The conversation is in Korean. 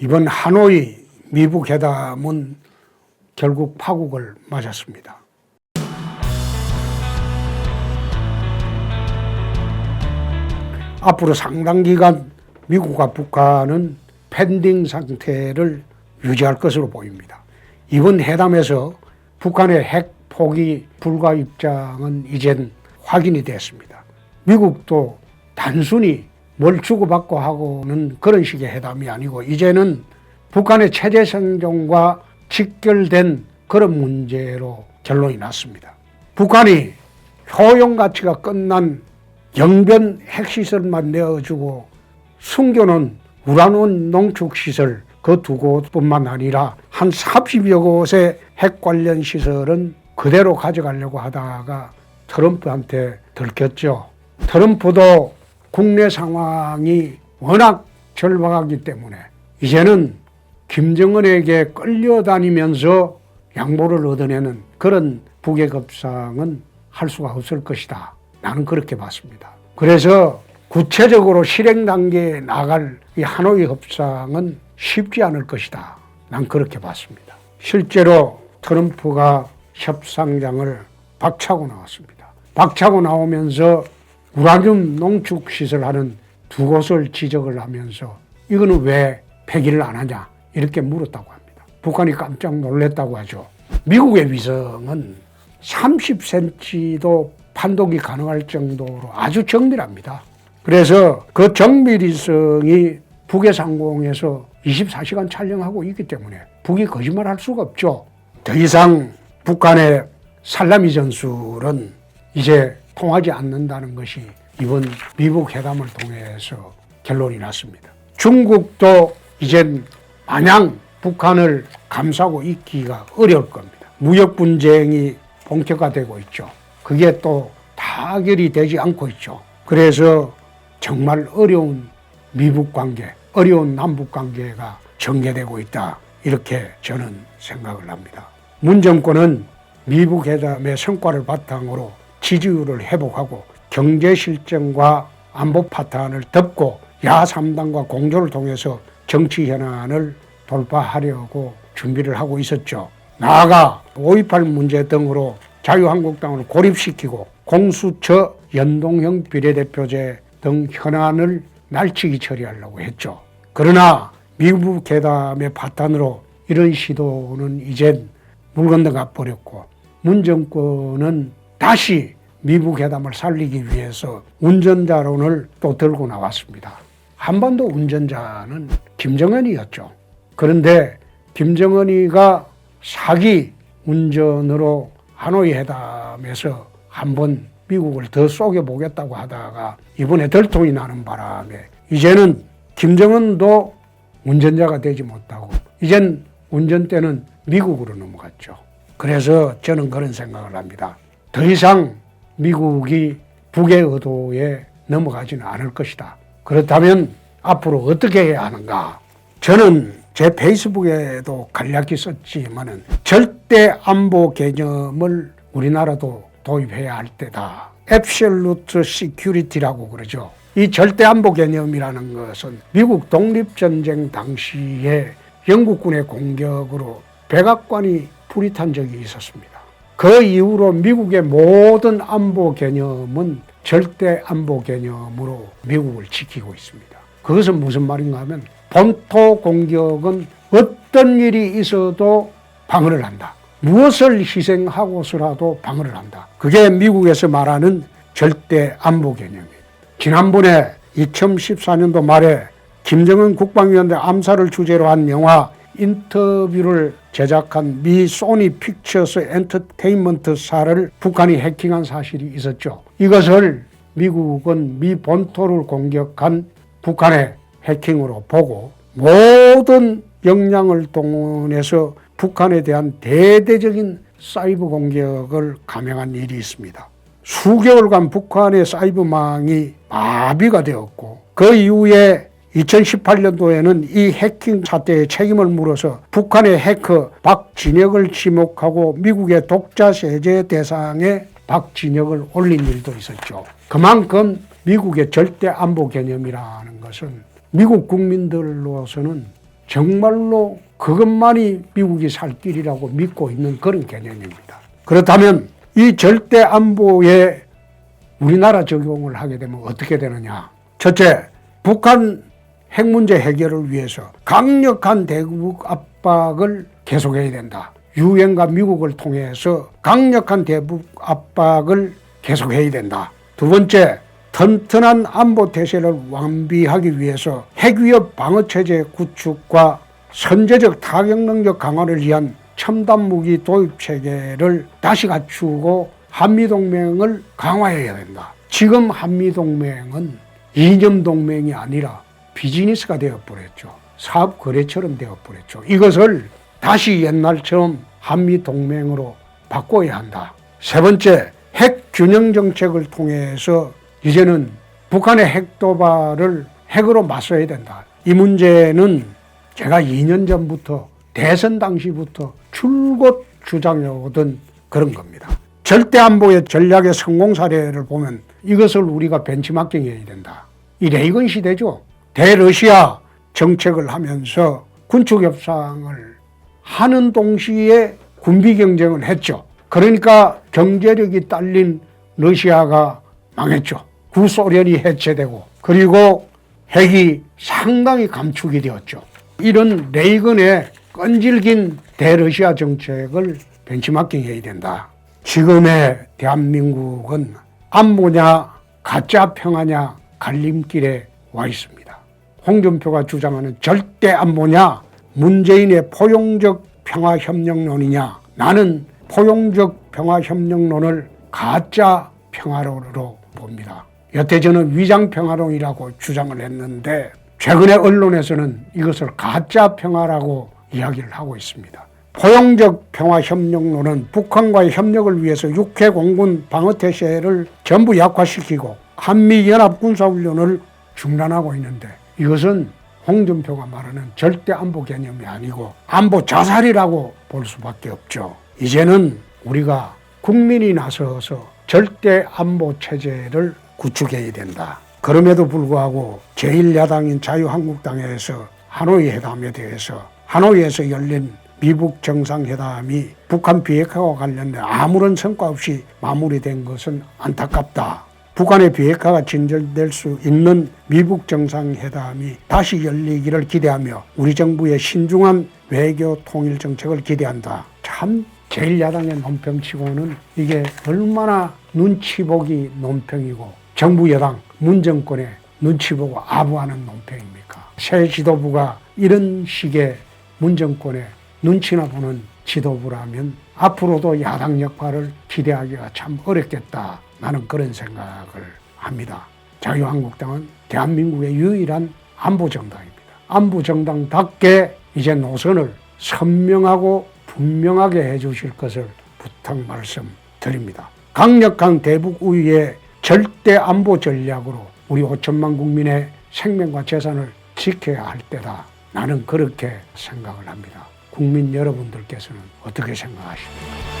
이번 하노이 미북 회담은 결국 파국을 맞았습니다. 앞으로 상당 기간 미국과 북한은 팬딩 상태를 유지할 것으로 보입니다. 이번 회담에서 북한의 핵 포기 불가 입장은 이젠 확인이 됐습니다. 미국도 단순히 뭘 주고받고 하고는 그런 식의 회담이 아니고 이제는 북한의 체제 생존과 직결된 그런 문제로 결론이 났습니다. 북한이 효용 가치가 끝난 영변 핵시설만 내어주고 숨겨놓은 우라논 농축시설 그 두 곳뿐만 아니라 한 30여 곳의 핵 관련 시설은 그대로 가져가려고 하다가 트럼프한테 들켰죠. 트럼프도 국내 상황이 워낙 절박하기 때문에 이제는 김정은에게 끌려다니면서 양보를 얻어내는 그런 북의 급상은 할 수가 없을 것이다. 나는 그렇게 봤습니다. 그래서 구체적으로 실행 단계에 나갈 이 하노이 협상은 쉽지 않을 것이다. 난 그렇게 봤습니다. 실제로 트럼프가 협상장을 박차고 나왔습니다. 박차고 나오면서 우라늄 농축 시설하는 두 곳을 지적을 하면서 이거는 왜 폐기를 안 하냐 이렇게 물었다고 합니다. 북한이 깜짝 놀랐다고 하죠. 미국의 위성은 30cm도 판독이 가능할 정도로 아주 정밀합니다. 그래서 그 정밀위성이 북의 상공에서 24시간 촬영하고 있기 때문에 북이 거짓말할 수가 없죠. 더 이상 북한의 살라미 전술은 이제 통하지 않는다는 것이 이번 미국 회담을 통해서 결론이 났습니다. 중국도 이젠 마냥 북한을 감싸고 있기가 어려울 겁니다. 무역 분쟁이 본격화되고 있죠. 그게 또 타결이 되지 않고 있죠. 그래서 정말 어려운 미북 관계, 어려운 남북 관계가 전개되고 있다. 이렇게 저는 생각을 합니다. 문 정권은 미북 회담의 성과를 바탕으로 지지율을 회복하고 경제 실정과 안보 파탄을 덮고 야 3당과 공조를 통해서 정치 현안을 돌파하려고 준비를 하고 있었죠. 나아가 5.18 문제 등으로 자유한국당을 고립시키고 공수처 연동형 비례대표제 등 현안을 날치기 처리하려고 했죠. 그러나 미국 회담의 파탄으로 이런 시도는 이젠 물 건너가 버렸고 문 정권은 다시 미국 회담을 살리기 위해서 운전자론을 또 들고 나왔습니다. 한반도 운전자는 김정은이었죠. 그런데 김정은이가 사기 운전으로 하노이 회담에서 한번 미국을 더 속여보겠다고 하다가 이번에 들통이 나는 바람에 이제는 김정은도 운전자가 되지 못하고 이젠 운전대는 미국으로 넘어갔죠. 그래서 저는 그런 생각을 합니다. 더 이상 미국이 북의 의도에 넘어가지는 않을 것이다. 그렇다면 앞으로 어떻게 해야 하는가? 저는 제 페이스북에도 간략히 썼지만은 절대 안보 개념을 우리나라도 도입해야 할 때다. Absolute Security라고 그러죠. 이 절대 안보 개념이라는 것은 미국 독립전쟁 당시에 영국군의 공격으로 백악관이 불이 탄 적이 있었습니다. 그 이후로 미국의 모든 안보 개념은 절대 안보 개념으로 미국을 지키고 있습니다. 그것은 무슨 말인가 하면 본토 공격은 어떤 일이 있어도 방어를 한다. 무엇을 희생하고서라도 방어를 한다. 그게 미국에서 말하는 절대 안보 개념이에요. 지난번에 2014년도 말에 김정은 국방위원회 암살을 주제로 한 영화 인터뷰를 제작한 미 소니 픽처스 엔터테인먼트사를 북한이 해킹한 사실이 있었죠. 이것을 미국은 미 본토를 공격한 북한의 해킹으로 보고 모든 역량을 동원해서 북한에 대한 대대적인 사이버 공격을 감행한 일이 있습니다. 수개월간 북한의 사이버망이 마비가 되었고 그 이후에 2018년도에는 이 해킹 사태의 책임을 물어서 북한의 해커 박진혁을 지목하고 미국의 독자 세제 대상에 박진혁을 올린 일도 있었죠. 그만큼 미국의 절대 안보 개념이라는 것은 미국 국민들로서는 정말로 그것만이 미국이 살 길이라고 믿고 있는 그런 개념입니다. 그렇다면 이 절대 안보에 우리나라 적용을 하게 되면 어떻게 되느냐? 첫째, 북한 핵 문제 해결을 위해서 강력한 대북 압박을 계속해야 된다. 유엔과 미국을 통해서 강력한 대북 압박을 계속해야 된다. 두 번째, 튼튼한 안보 태세를 완비하기 위해서 핵 위협 방어 체제 구축과 선제적 타격 능력 강화를 위한 첨단 무기 도입 체계를 다시 갖추고 한미 동맹을 강화해야 된다. 지금 한미 동맹은 이념 동맹이 아니라 비즈니스가 되어 버렸죠. 사업 거래처럼 되어 버렸죠. 이것을 다시 옛날처럼 한미 동맹으로 바꿔야 한다. 세 번째, 핵 균형 정책을 통해서 이제는 북한의 핵 도발을 핵으로 맞서야 된다. 이 문제는 제가 2년 전부터 대선 당시부터 줄곧 주장해오던 그런 겁니다. 절대 안보의 전략의 성공 사례를 보면 이것을 우리가 벤치마킹해야 된다. 이 레이건 시대죠. 대러시아 정책을 하면서 군축 협상을 하는 동시에 군비 경쟁을 했죠. 그러니까 경제력이 딸린 러시아가 망했죠. 구소련이 해체되고 그리고 핵이 상당히 감축이 되었죠. 이런 레이건의 끈질긴 대러시아 정책을 벤치마킹 해야 된다. 지금의 대한민국은 안보냐 가짜 평화냐 갈림길에 와 있습니다. 홍준표가 주장하는 절대 안보냐 문재인의 포용적 평화협력론이냐 나는 포용적 평화협력론을 가짜 평화론으로 봅니다. 여태 저는 위장평화론이라고 주장을 했는데 최근에 언론에서는 이것을 가짜 평화라고 이야기를 하고 있습니다. 포용적 평화협력론은 북한과의 협력을 위해서 육해 공군 방어태세를 전부 약화시키고 한미연합군사훈련을 중단하고 있는데 이것은 홍준표가 말하는 절대 안보 개념이 아니고 안보 자살이라고 볼 수밖에 없죠. 이제는 우리가 국민이 나서서 절대 안보 체제를 구축해야 된다. 그럼에도 불구하고 제1야당인 자유한국당에서 하노이 회담에 대해서 하노이에서 열린 미국 정상회담이 북한 비핵화와 관련된 아무런 성과 없이 마무리된 것은 안타깝다. 북한의 비핵 화가 진전될 수 있는 미국 정상회담이 다시 열리기를 기대하며 우리 정부의 신중한 외교 통일 정책을 기대한다. 참 제1야당의 논평치고는 이게 얼마나 눈치 보기 논평이고 정부 여당 문정권의 눈치 보고 아부하는 논평입니까? 새 지도부가 이런 식의 문정권의 눈치나 보는 지도부라면 앞으로도 야당 역할을 기대하기가 참 어렵겠다. 나는 그런 생각을 합니다. 자유한국당은 대한민국의 유일한 안보 정당입니다. 안보 정당답게 이제 노선을 선명하고 분명하게 해주실 것을 부탁 말씀드립니다. 강력한 대북 우위의 절대 안보 전략으로 우리 5천만 국민의 생명과 재산을 지켜야 할 때다. 나는 그렇게 생각을 합니다. 국민 여러분들께서는 어떻게 생각하십니까?